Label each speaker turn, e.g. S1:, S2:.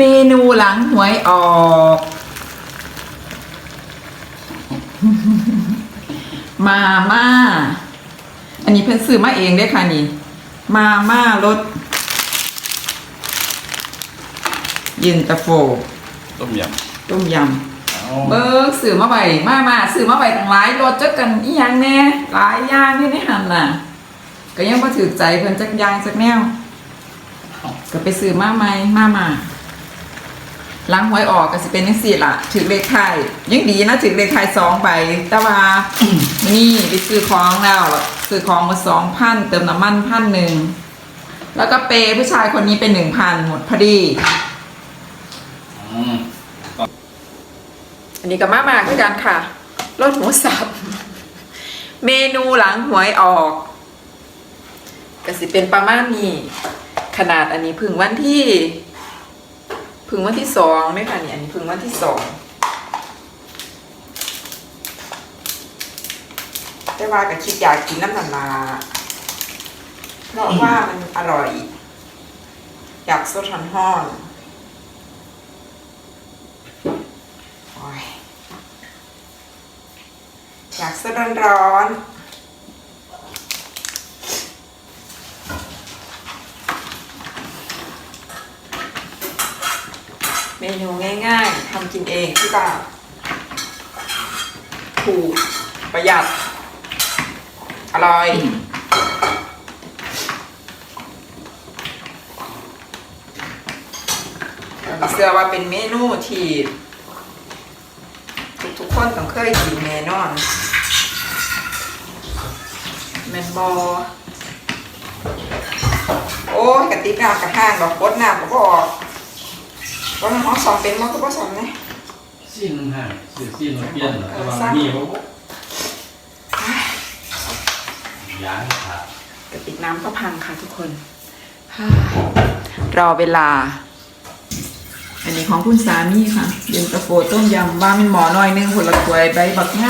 S1: เมนูหลังหวยออก มาม่า อันนี้เพิ่นซื้อมาเองได้อค่ะนี่ มาม่ารสเย็นตาโฟ
S2: ต้มย
S1: ต้มยำ
S2: เอาำ
S1: เบิกซื้อมาไว้มามาซื้อมาไว้ตั้งหลายรสจักกันอีหยังแน่หลายอย่างที่ในหันน่ะ ก็ยังบ่ถือใจเพิ่นจักอย่างจักแนว ก็ไปซื้อมาใหม่มามา ล้างหวยออกก็สิเป็นจังซี่ละถือเลขไทยยังดีนะถือเลขไทยสองใบแต่ว่านี่ไปซื้อของแล้วซื้อของมาสองพันเติมน้ำมันพันหนึ่งแล้วก็เปย์ผู้ชายคนนี้เป็นหนึ่งพันหมดพอดีอันนี้ก็มามาคือกันค่ะรสหมูสับ เมนูหลังหวยออกก็สิเป็นประมาณนี้ ขนาดอันนี้พึ่งวันที่ พึ่งวันที่สองไหมคะเนี่ยอันนี้พึ่งวันที่สองแต่ว่าก็คิดอยากกินน้ำหนัลาเพราะว่ามันอร่อย อยากสดร้อนๆโอ้ยอยากสดร้อนๆ เมนูง่ายๆทำกินเองที่บ้านถูกประหยัด อร่อยเชื่อว่าเป็นเมนูที่ ทุกๆคนต้องเคยกินแน่นอนแมนบอโอ้ยกระติกน้ำกระห้างดอกกดน้ำก็บออก ว่ามันห้องสองเป็นมันก็บ่สองนะ
S2: สิ้นห่างสื่อสิ้นเปลี่ยนเหรอแต่ว่ามีบ่ยางขาด
S1: กระติกน้ำก็พังค่ะทุกคนฮ่ารอเวลา อันนี้ของคุณสามีค่ะเย็นตาโฟต้มยำว่ามันหมอหน่อยหนึงผลละถ้วยใบบักไง